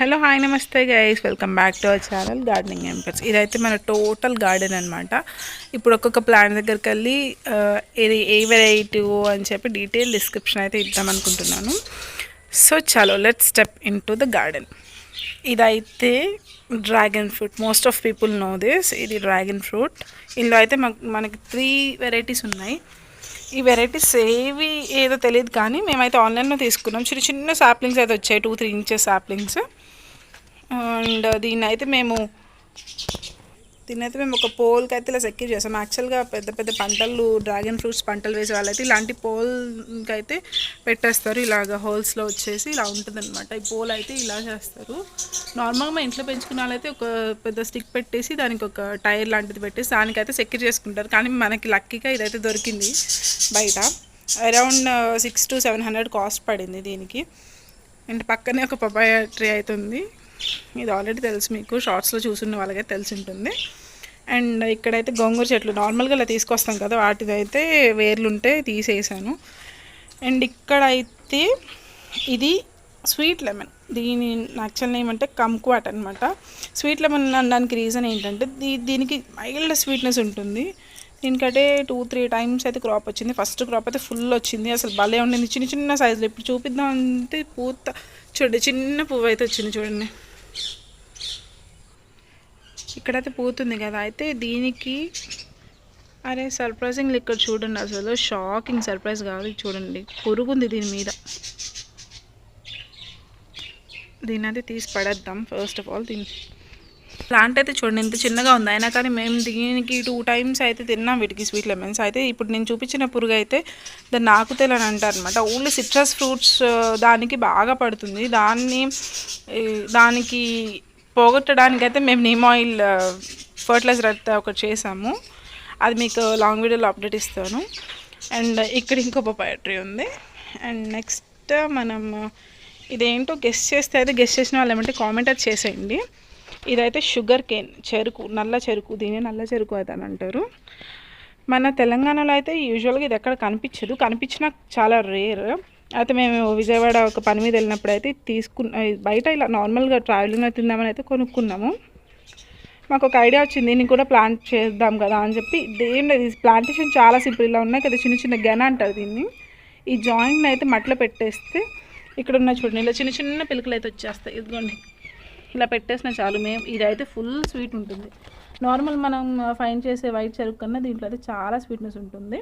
Hello hi నమస్తే guys welcome back to our channel gardening amperes ఇదైతే మన total garden అనమాట ఇప్పుడు ఒక్కొక్క ప్లాంట్ దగ్గరికి వెళ్ళి ఇది ఏ వెరైటీ అని చెప్పి డీటెయిల్ డిస్క్రిప్షన్ అయితే ఇద్దామనుకుంటున్నాను సో చలో let step in to the garden ఇదైతే dragon fruit most of people know this ఇది డ్రాగన్ ఫ్రూట్ ఇందులో అయితే మనకి త్రీ వెరైటీస్ ఉన్నాయి. ఈ వెరైటీస్ ఏవి ఏదో తెలియదు కానీ మేమైతే ఆన్లైన్లో తీసుకున్నాం. చిన్న చిన్న సాప్లింగ్స్ అయితే వచ్చాయి. Two three inches saplings and దీన్ని అయితే మేము దీన్నైతే మేము ఒక పోల్కి అయితే ఇలా సెక్యూర్ చేస్తాం. యాక్చువల్గా పెద్ద పెద్ద పంటలు డ్రాగన్ ఫ్రూట్స్ పంటలు వేసే వాళ్ళైతే ఇలాంటి పోల్కి అయితే పెట్టేస్తారు. ఇలాగ హోల్స్లో వచ్చేసి ఇలా ఉంటుందన్నమాట. ఈ పోల్ అయితే ఇలా చేస్తారు. నార్మల్గా మా ఇంట్లో పెంచుకున్న వాళ్ళైతే ఒక పెద్ద స్టిక్ పెట్టేసి దానికి ఒక టైర్ లాంటిది పెట్టేసి దానికైతే సెక్యూర్ చేసుకుంటారు. కానీ మనకి లక్కీగా ఇదైతే దొరికింది బయట. Around six to seven hundred cost పడింది దీనికి. అండ్ పక్కనే ఒక పపాయ ట్రీ అవుతుంది ఇది ఆల్రెడీ తెలుసు మీకు షార్ట్స్లో చూసున్న వాళ్ళకైతే తెలిసి ఉంటుంది అండ్ ఇక్కడైతే గోంగూర చెట్లు నార్మల్గా ఇలా తీసుకొస్తాం కదా వాటిదైతే వేర్లుంటే తీసేసాను. అండ్ ఇక్కడైతే ఇది స్వీట్ లెమన్ దీని యాక్చువల్ నేమ్ అంటే కంక్వాట్ అనమాట స్వీట్ లెమన్ అనడానికి రీజన్ ఏంటంటే దీ దీనికి మైల్డ్ స్వీట్నెస్ ఉంటుంది. దీనికంటే టూ త్రీ టైమ్స్ అయితే క్రాప్ వచ్చింది. ఫస్ట్ క్రాప్ అయితే ఫుల్ వచ్చింది. అసలు భలే ఉండింది. చిన్న చిన్న సైజులో. ఇప్పుడు చూపిద్దాం అంటే పూత చూడండి చిన్న పువ్వు అయితే వచ్చింది చూడండి. ఇక్కడైతే పోతుంది కదా. అయితే దీనికి అరే సర్ప్రైజింగ్ ఇక్కడ చూడండి అసలు. షాకింగ్ సర్ప్రైజ్ కాదు చూడండి. పురుగుంది దీని మీద. దీన్ని అయితే తీసి పడేద్దాం ఫస్ట్ ఆఫ్ ఆల్ దీన్ని ప్లాంట్ అయితే చూడండి ఎంత చిన్నగా ఉంది. అయినా కానీ మేము దీనికి టూ టైమ్స్ అయితే తిన్నాం వీటికి స్వీట్ లెమన్స్ అయితే ఇప్పుడు నేను చూపించిన పురుగు అయితే దాన్ని ఆకుతేలు అని అంటారు అనమాట ఓన్లీ సిట్రస్ ఫ్రూట్స్ దానికి బాగా పడుతుంది. దాన్ని దానికి పోగొట్టడానికైతే మేము నీమ్ ఆయిల్ ఫర్టిలైజర్ అయితే ఒకటి చేసాము. అది మీకు లాంగ్ వీడియోలో అప్డేట్ ఇస్తాను. అండ్ ఇక్కడ ఇంకో పపాయ ట్రీ ఉంది. అండ్ నెక్స్ట్ మనం ఇదేంటో గెస్ట్ చేస్తే అయితే గెస్ట్ చేసిన వాళ్ళు ఏమంటే కామెంట్ అది చేసేయండి. ఇదైతే షుగర్ కేన్ చెరుకు నల్ల చెరుకు దీన్ని నల్ల చెరుకు అయితే అని అంటారు. మన తెలంగాణలో అయితే యూజువల్గా ఇది ఎక్కడ కనిపించదు. కనిపించినా చాలా రేర్. అయితే మేము విజయవాడ ఒక పని మీద వెళ్ళినప్పుడు అయితే తీసుకున్న బయట ఇలా నార్మల్గా ట్రావెలింగ్ తిందామని అయితే కొనుక్కున్నాము. మాకు ఒక ఐడియా వచ్చింది నేను కూడా ప్లాంట్ చేద్దాం కదా అని చెప్పి. ఏం లేదు ప్లాంటేషన్ చాలా సింపుల్ ఇలా ఉన్నాయి కదా చిన్న చిన్న గెన అంటారు దీన్ని. ఈ జాయింట్ని అయితే మట్టిలో పెట్టేస్తే ఇక్కడ ఉన్న చూడండి ఇలా చిన్న చిన్న పిలకలు అయితే వచ్చేస్తాయి. ఇదిగోండి ఇలా పెట్టేసిన చాలు. మేము ఇదైతే ఫుల్ స్వీట్ ఉంటుంది. నార్మల్ మనం ఫైన్ చేసే వైట్ చెరుకు కన్నా దీంట్లో అయితే చాలా స్వీట్నెస్ ఉంటుంది.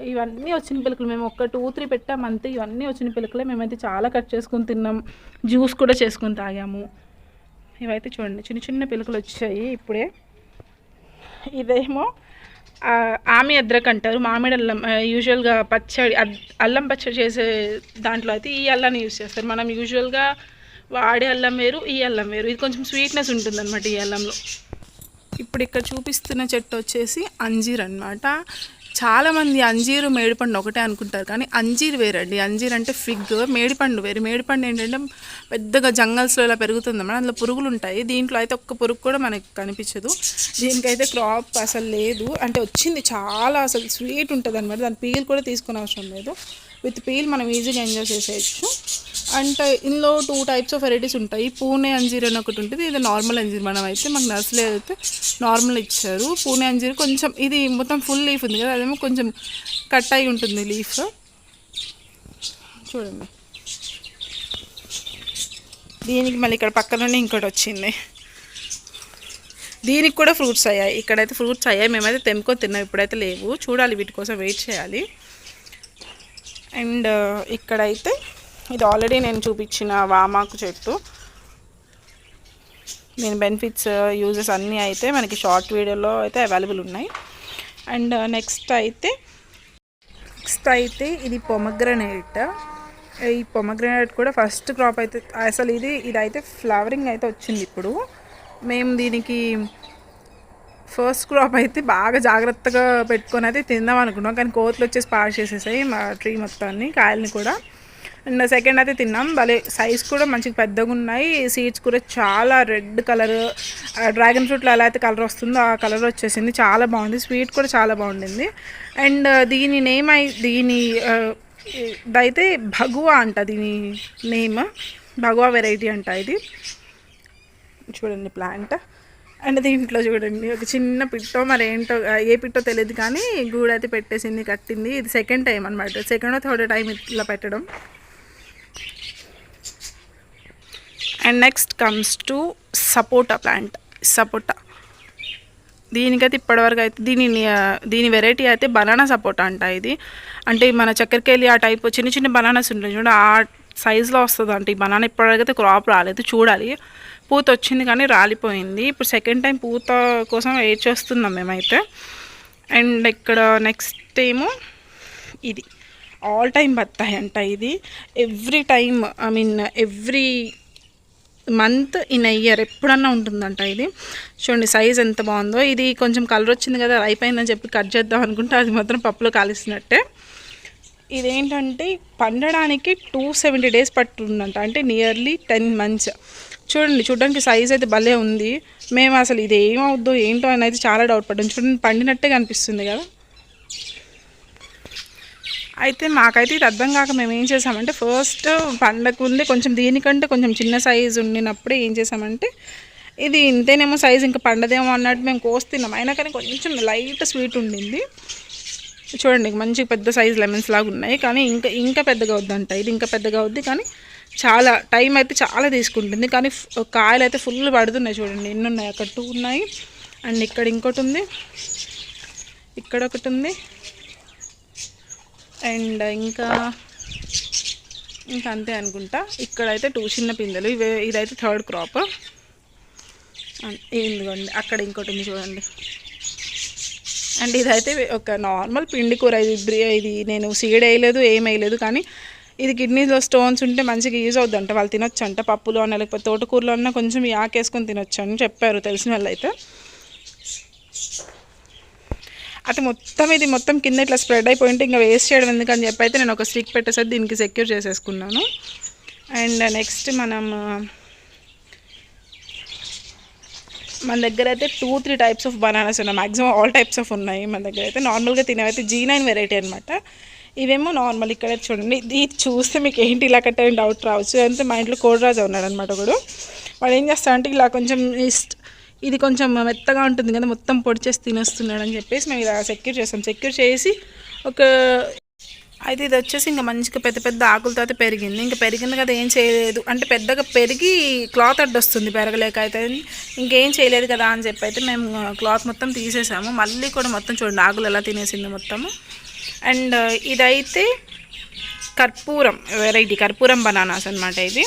ఇవన్నీ వచ్చిన పిలకలు మేము ఒక టూ త్రీ పెట్టాం అంతే. ఇవన్నీ వచ్చిన పిలకలే మేమైతే చాలా కట్ చేసుకుని తిన్నాం. జ్యూస్ కూడా చేసుకుని తాగాము. ఇవైతే చూడండి చిన్న చిన్న పిలకలు వచ్చాయి ఇప్పుడే. ఇదేమో ఆమె అద్రక్ అంటారు. మామిడి అల్లం యూజువల్గా పచ్చడి అద్- అల్లం పచ్చడి చేసే దాంట్లో అయితే ఈ అల్లాన్ని యూజ్ చేస్తారు. మనం యూజువల్గా వాడే అల్లం వేరు ఈ అల్లం వేరు. ఇది కొంచెం స్వీట్నెస్ ఉంటుందన్నమాట ఈ అల్లంలో. ఇప్పుడు ఇక్కడ చూపిస్తున్న చెట్టు వచ్చేసి అంజీర్ అనమాట చాలామంది అంజీరు మేడిపండు ఒకటే అనుకుంటారు కానీ అంజీర్ వేరండి. అంజీర్ అంటే ఫిగ్ మేడిపండు వేరు. మేడిపండు ఏంటంటే పెద్దగా జంగల్స్లో ఇలా పెరుగుతుంది అన్నమాట అందులో పురుగులు ఉంటాయి. దీంట్లో అయితే ఒక్క పురుగు కూడా మనకి కనిపించదు. దీనికైతే క్రాప్ అసలు లేదు. అంటే వచ్చింది చాలా అసలు స్వీట్ ఉంటుంది అనమాట దాని పీల్ కూడా తీసుకునే అవసరం లేదు. విత్ పీల్ మనం ఈజీగా ఎంజాయ్ చేసేయచ్చు. అంటే ఇందులో టూ టైప్స్ ఆఫ్ వెరైటీస్ ఉంటాయి. పూణే అంజీర్ అని ఒకటి ఉంటుంది. ఇది నార్మల్ అంజీర్ మనం అయితే మాకు నర్సరీ అయితే నార్మల్ ఇచ్చారు. పూణే అంజీర్ కొంచెం ఇది మొత్తం ఫుల్ లీఫ్ ఉంది కదా అదేమో కొంచెం కట్ అయి ఉంటుంది లీఫ్ చూడండి. దీనికి మళ్ళీ ఇక్కడ పక్కనుండి ఇంకోటి వచ్చింది. దీనికి కూడా ఫ్రూట్స్ అయ్యాయి. ఇక్కడైతే ఫ్రూట్స్ అయ్యాయి. మేమైతే తెంపుకొని తిన్నాం. ఇప్పుడైతే లేవు. చూడాలి వీటి కోసం వెయిట్ చేయాలి. అండ్ ఇక్కడైతే ఇది ఆల్రెడీ నేను చూపించిన వామాకు చెట్టు. దీని బెనిఫిట్స్ యూజెస్ uh, అన్నీ అయితే మనకి షార్ట్ వీడియోలో అయితే అవైలబుల్ ఉన్నాయి. అండ్ నెక్స్ట్ uh, అయితే నెక్స్ట్ అయితే ఇది పొమగ్రనేట్ uh, ఈ పొమగ్రనేట్ కూడా ఫస్ట్ క్రాప్ అయితే అసలు ఇది ఇదైతే ఫ్లవరింగ్ అయితే వచ్చింది ఇప్పుడు. మేము దీనికి ఫస్ట్ క్రాప్ అయితే బాగా జాగ్రత్తగా పెట్టుకొని అయితే తిందాం అనుకున్నాం. కానీ కోతులు వచ్చేసి పాడు చేసేసాయి మా ట్రీ మొత్తాన్ని కాయల్ని కూడా. అండ్ సెకండ్ అయితే తిన్నాం. భలే సైజ్ కూడా మంచిగా పెద్దగా ఉన్నాయి. సీడ్స్ కూడా చాలా రెడ్ కలర్ డ్రాగన్ ఫ్రూట్లో ఎలా అయితే కలర్ వస్తుందో ఆ కలర్ వచ్చేసింది. చాలా బాగుంది. స్వీట్ కూడా చాలా బాగుండింది. అండ్ uh, దీని నేమ్ అయి దీని uh, ఇదైతే భగువా అంట దీని నేమ్ భగవా వెరైటీ అంట ఇది. చూడండి ప్లాంట్ అండ్ దీంట్లో చూడండి ఒక చిన్న పిట్టో మరి ఏంటో ఏ పిట్టో తెలియదు కానీ గూడైతే అయితే పెట్టేసింది కట్టింది. ఇది సెకండ్ టైం అనమాట సెకండ్ థర్డ్ టైం ఇట్లా పెట్టడం. And next comes to sapota plant sapota దీనికైతే ఇప్పటివరకు అయితే దీని దీని వెరైటీ అయితే బనానా సపోటా అంట ఇది. అంటే మన చక్కెరకేళి ఆ టైప్ చిన్న చిన్న బనానాస్ ఉంటాయి చూడండి ఆ సైజులో వస్తుంది అంటే ఈ బనానా ఇప్పటివరకు క్రాప్ రాలేదు చూడాలి. పూత వచ్చింది కానీ రాలిపోయింది. ఇప్పుడు సెకండ్ టైం పూత కోసం వెయిట్ చేస్తున్నాం మేమైతే. అండ్ ఇక్కడ నెక్స్ట్ ఏమో ఇది. ఆల్ టైమ్ బత్తాయి అంట ఇది. Every time I mean every month in year ఎప్పుడన్నా ఉంటుందంట ఇది. చూడండి సైజ్ ఎంత బాగుందో. ఇది కొంచెం కలర్ వచ్చింది కదా అయిపోయిందని చెప్పి కట్ చేద్దాం అనుకుంటే అది మాత్రం పప్పులో కాలిస్తున్నట్టే. ఇదేంటంటే పండడానికి టూ సెవెంటీ డేస్ పట్టుందంట. అంటే నియర్లీ టెన్ మంత్స్. చూడండి చూడడానికి సైజ్ అయితే భలే ఉంది. మేము అసలు ఇది ఏమవుద్దో ఏంటో అని అయితే చాలా డౌట్ పడ్డాం. చూడండి పండినట్టే కనిపిస్తుంది కదా. అయితే మాకైతే ఇది అర్థం కాక మేము ఏం చేసామంటే ఫస్ట్ పండగ ఉంది కొంచెం దీనికంటే కొంచెం చిన్న సైజు ఉండినప్పుడే ఏం చేసామంటే ఇది ఇంతేనేమో సైజు ఇంకా పండదేమో అన్నట్టు మేము కోస్తున్నాం. అయినా కానీ కొంచెం లైట్ స్వీట్ ఉండింది. చూడండి మంచి పెద్ద సైజు లెమన్స్ లాగా ఉన్నాయి. కానీ ఇంకా ఇంకా పెద్దగా వద్దంట. ఇది ఇంకా పెద్దగా అవుద్ది కానీ చాలా టైం అయితే చాలా తీసుకుంటుంది. కానీ కాయలు అయితే ఫుల్ పడుతున్నాయి చూడండి. ఎన్ని ఉన్నాయి? అక్కడ టూ ఉన్నాయి. అండ్ ఇక్కడ ఇంకోటి ఉంది. ఇక్కడ ఒకటి ఉంది. అండ్ ఇంకా ఇంకా అంతే అనుకుంటా. ఇక్కడైతే టూ చిన్న పిందెలు. ఇవే ఇదైతే థర్డ్ క్రాప్. ఎందుకండి అక్కడ ఇంకోటి ఉంది చూడండి. అండ్ ఇదైతే ఒక నార్మల్ పిండి కూర. ఇది బ్రి- ఇది నేను సీడ్ వేయలేదు ఏం వేయలేదు కానీ ఇది కిడ్నీలో స్టోన్స్ ఉంటే మంచిగా యూజ్ అవుద్దంట. వాళ్ళు తినొచ్చు అంట పప్పులో అన్న లేకపోతే తోటకూరలో అన్న కొంచెం యాకేసుకొని తినొచ్చు అని చెప్పారు తెలిసిన వాళ్ళు అయితే అది మొత్తం ఇది మొత్తం కింద ఇట్లా స్ప్రెడ్ అయిపోయింటే ఇంకా వేస్ట్ చేయడం ఎందుకని చెప్పి అయితే నేను ఒక స్టిక్ పెట్టేసరి దీనికి సెక్యూర్ చేసేసుకున్నాను. అండ్ నెక్స్ట్ మనం మన దగ్గర అయితే two three types of bananas ఉన్నాయి. మాక్సిమం ఆల్ టైప్స్ ఆఫ్ ఉన్నాయి మన దగ్గర అయితే. నార్మల్గా తినేవైతే జీ నైన్ వెరైటీ అనమాట ఇవేమో నార్మల్ ఇక్కడ చూడండి. ఇది చూస్తే మీకు ఏంటి ఇలా కట్టే డౌట్ రావచ్చు. అంటే మా ఇంట్లో కోడరాజా ఉన్నాడు అనమాట ఒకడు. వాడు ఏం చేస్తాడంటే ఇలా కొంచెం ఇస్ట్ ఇది కొంచెం మెత్తగా ఉంటుంది కదా మొత్తం పొడి చేసి తినేస్తున్నాడు అని చెప్పేసి మేము ఇలా సెక్యూర్ చేస్తాం సెక్యూర్ చేసి ఒక అయితే ఇది వచ్చేసి ఇంకా మంచిగా పెద్ద పెద్ద ఆకులతో అయితే పెరిగింది. ఇంకా పెరిగింది కదా ఏం చేయలేదు. అంటే పెద్దగా పెరిగి క్లాత్ అడ్డొస్తుంది పెరగలేక అయితే. ఇంకేం చేయలేదు కదా అని చెప్పి అయితే మేము క్లాత్ మొత్తం తీసేసాము. మళ్ళీ కూడా మొత్తం చూడండి ఆకులు ఎలా తినేసింది మొత్తము. అండ్ ఇదైతే కర్పూరం వెరైటీ కర్పూరం బనానాస్ అనమాట ఇది.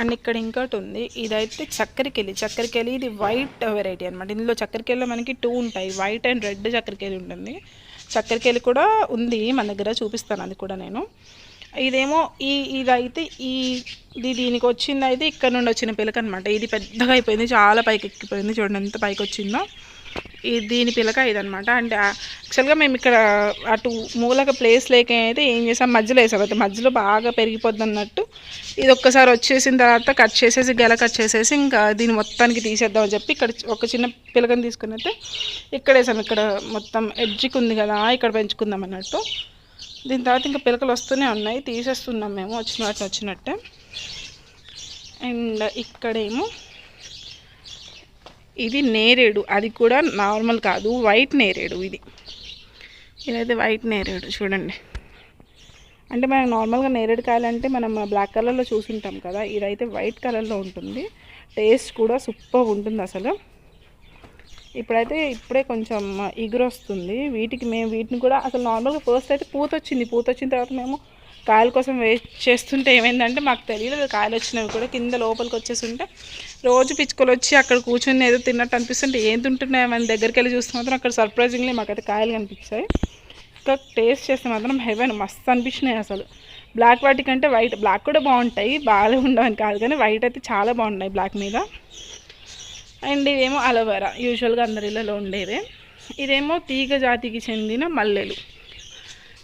అండ్ ఇక్కడ ఇంకోటి ఉంది. ఇదైతే చక్కెరకెళ్ళి చక్కెరకెళ్ళి ఇది వైట్ వెరైటీ అనమాట ఇందులో చక్కెరకెళ్ళి మనకి టూ ఉంటాయి. వైట్ అండ్ రెడ్ చక్కెరకెళ్ళి ఉంటుంది. చక్కెరకెళ్ళి కూడా ఉంది మన దగ్గర చూపిస్తాను అది కూడా నేను. ఇదేమో ఈ ఇదైతే ఈ ఇది దీనికి వచ్చింది అయితే ఇక్కడ నుండి వచ్చిన పిలక అనమాట ఇది పెద్దగా అయిపోయింది. చాలా పైకి ఎక్కిపోయింది. చూడండి ఎంత పైకి వచ్చిందో. దీని పిలక ఇదనమాట అంటే యాక్చువల్గా మేము ఇక్కడ అటు మూలక ప్లేస్ లేక అయితే ఏం చేసాం? మధ్యలో వేసాం. అయితే మధ్యలో బాగా పెరిగిపోద్ది అన్నట్టు ఇది ఒక్కసారి వచ్చేసిన తర్వాత కట్ చేసేసి గెల కట్ చేసేసి ఇంకా దీన్ని మొత్తానికి తీసేద్దామని చెప్పి ఇక్కడ ఒక చిన్న పిలకని తీసుకుని అయితే ఇక్కడ వేసాం. ఇక్కడ మొత్తం ఎడ్జికి ఉంది కదా ఇక్కడ పెంచుకుందాం అన్నట్టు. దీని తర్వాత ఇంకా పిలకలు వస్తూనే ఉన్నాయి. తీసేస్తున్నాం మేము. వచ్చిన వాటిని వచ్చినట్టే. అండ్ ఇక్కడేమో ఇది నేరేడు. అది కూడా నార్మల్ కాదు. వైట్ నేరేడు ఇది. ఇదైతే వైట్ నేరేడు. చూడండి. అంటే మనం నార్మల్గా నేరేడు కాయలు అంటే మనం బ్లాక్ కలర్లో చూసుంటాం కదా. ఇదైతే వైట్ కలర్లో ఉంటుంది. టేస్ట్ కూడా సూపర్ ఉంటుంది అసలు. ఇప్పుడైతే ఇప్పుడే కొంచెం ఇగురు వస్తుంది. వీటికి మేము వీటిని కూడా అసలు నార్మల్గా ఫస్ట్ అయితే పూత వచ్చింది. పూత వచ్చిన తర్వాత మేము కాయల కోసం వేస్ట్ చేస్తుంటే ఏమైందంటే మాకు తెలియలేదు. కాయలు వచ్చినవి కూడా కింద లోపలికి వచ్చేసి ఉంటే రోజు పిచ్చుకలు వచ్చి అక్కడ కూర్చొని ఏదో తిన్నట్టు అనిపిస్తుంటే ఏం తింటున్నాయో మన దగ్గరికి వెళ్ళి చూస్తే మాత్రం అక్కడ సర్ప్రైజింగ్లీ మాకైతే కాయలు కనిపించాయి. ఇంకా టేస్ట్ చేస్తే మాత్రం హెవెన్ మస్తు అనిపించినాయి అసలు. బ్లాక్ వాటి కంటే వైట్ బ్లాక్ కూడా బాగుంటాయి బాగా ఉండవని కాదు కానీ వైట్ అయితే చాలా బాగున్నాయి బ్లాక్ మీద. అండ్ ఇదేమో అలోవెరా యూజువల్గా అందరి ఇళ్ళలో ఉండేదే. ఇదేమో తీగ జాతికి చెందిన మల్లెలు.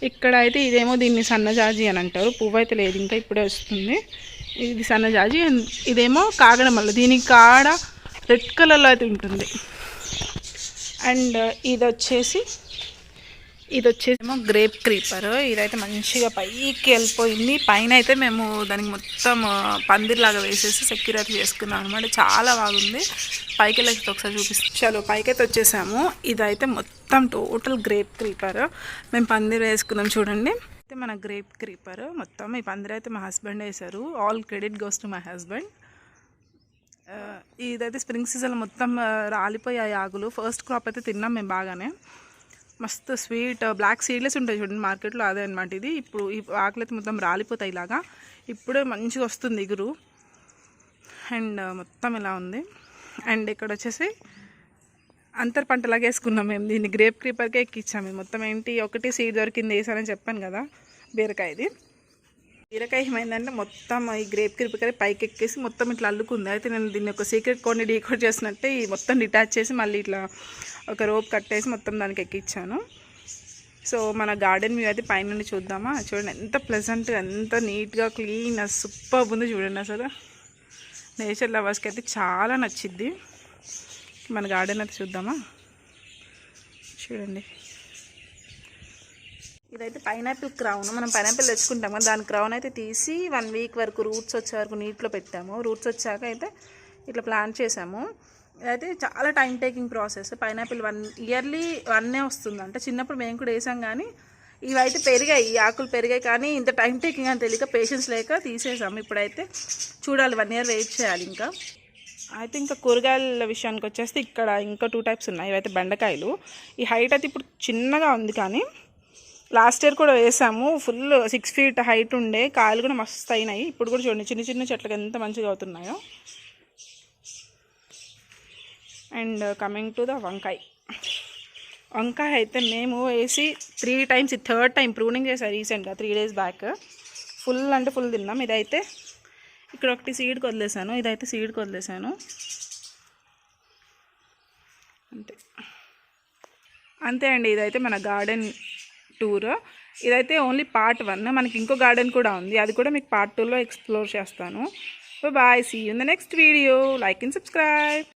ఇక్కడ అయితే ఇదేమో దీన్ని సన్నజాజి అని అంటారు. పువ్వు అయితే లేదు ఇంకా ఇప్పుడే వస్తుంది. ఇది సన్నజాజి ఇదేమో కాగడమల్ల. దీనికి కాడ రెడ్ కలర్లో అయితే ఉంటుంది. అండ్ ఇది వచ్చేసి ఇది వచ్చేసేమో గ్రేప్ క్రీపర్. ఇదైతే మంచిగా పైకి వెళ్ళిపోయింది. పైన అయితే మేము దానికి మొత్తం పందిర్లాగా వేసేసి సెక్యూరిటీ చేసుకున్నాం అనమాట చాలా బాగుంది. పైకి వెళ్ళి ఒకసారి చూపిస్తాం. చలో పైకి అయితే వచ్చేసాము. ఇదైతే మొత్తం టోటల్ గ్రేప్ క్రీపర్. మేము పందిర్ వేసుకున్నాం చూడండి. అయితే మన గ్రేప్ క్రీపర్ మొత్తం ఈ పందిరి అయితే మా హస్బెండ్ వేశారు. All credit goes to my husband ఇదైతే స్ప్రింగ్ సీజన్లో మొత్తం రాలిపోయాయి ఆకులు. ఫస్ట్ క్రాప్ అయితే తిన్నాం మేము బాగానే. మస్తు స్వీట్ బ్లాక్ సీడ్లెస్ ఉంటాయి చూడండి మార్కెట్లో అదే అనమాట ఇది. ఇప్పుడు ఈ ఆకులు అయితే మొత్తం రాలిపోతాయి ఇలాగా. ఇప్పుడే మంచిగా వస్తుంది ఇగురు అండ్ మొత్తం ఇలా ఉంది. అండ్ ఇక్కడ వచ్చేసి అంతర్ పంటలాగా వేసుకున్నాం మేము. దీన్ని గ్రేప్ క్రీపర్కే ఎక్కిచ్చాము మొత్తం ఏంటి ఒకటి సీడ్ దొరికింది వేసానని చెప్పాను కదా బీరకాయది. బీరకాయ ఏమైందంటే మొత్తం ఈ గ్రేప్ క్రీపర్ పైకి ఎక్కేసి మొత్తం ఇట్లా అల్లుకుంది. అయితే నేను దీన్ని ఒక సీక్రెట్ కొన్ని డీకోడ్ చేసినట్టే ఈ మొత్తం డిటాచ్ చేసి మళ్ళీ ఇట్లా ఒక రోప్ కట్టేసి మొత్తం దానికి ఎక్కించాను సో మన గార్డెన్ వ్యూ అయితే పైనుండి చూద్దామా? చూడండి ఎంత ప్లెజెంట్గా ఎంత నీట్గా క్లీన్ సూపర్ ఉంది చూడండి అసలు. నేచర్ లవర్స్కి అయితే చాలా నచ్చిద్ది. మన గార్డెన్ అయితే చూద్దామా? చూడండి. ఇదైతే పైనాపిల్ క్రౌన్. మనం పైనాపిల్ తెచ్చుకుంటాం కదా దాని క్రౌన్ అయితే తీసి వన్ వీక్ వరకు రూట్స్ వచ్చే వరకు నీటిలో పెట్టాము. రూట్స్ వచ్చాక అయితే ఇట్లా ప్లాన్ చేసాము. అయితే చాలా time taking process. Pineapple one yearly వన్నే వస్తుంది అంటే. చిన్నప్పుడు మేము కూడా వేసాం కానీ ఇవైతే పెరిగాయి ఈ ఆకులు పెరిగాయి కానీ ఇంత టైం టేకింగ్ అని తెలియక పేషెన్స్ లేక తీసేసాము. ఇప్పుడైతే చూడాలి వన్ ఇయర్ వెయిట్ చేయాలి ఇంకా. అయితే ఇంకా కూరగాయల విషయానికి వచ్చేస్తే ఇక్కడ ఇంకా టూ టైప్స్ ఉన్నాయి. ఇవైతే బెండకాయలు. ఈ హైట్ అయితే ఇప్పుడు చిన్నగా ఉంది కానీ లాస్ట్ ఇయర్ కూడా వేసాము. ఫుల్ సిక్స్ ఫీట్ హైట్ ఉండే. కాయలు కూడా మస్తు అయినాయి. ఇప్పుడు కూడా చూడండి చిన్న చిన్న చెట్లకి ఎంత మంచిగా అవుతున్నాయో. అండ్ కమింగ్ టు ద వంకాయ. వంకాయ అయితే మేము వేసి three times third time pruning చేశారు రీసెంట్గా త్రీ డేస్ బ్యాక్ ఫుల్ అంటే ఫుల్ తిన్నాం. ఇదైతే ఇక్కడ ఒకటి సీడ్కి వదిలేసాను ఇదైతే సీడ్కి వదిలేసాను అంతే. అంతే అండి ఇదైతే మన గార్డెన్ టూర్ ఇదైతే ఓన్లీ పార్ట్ వన్ మనకి ఇంకో గార్డెన్ కూడా ఉంది. అది కూడా మీకు పార్ట్ టూలో ఎక్స్ప్లోర్ చేస్తాను. Bye see in the next video like and subscribe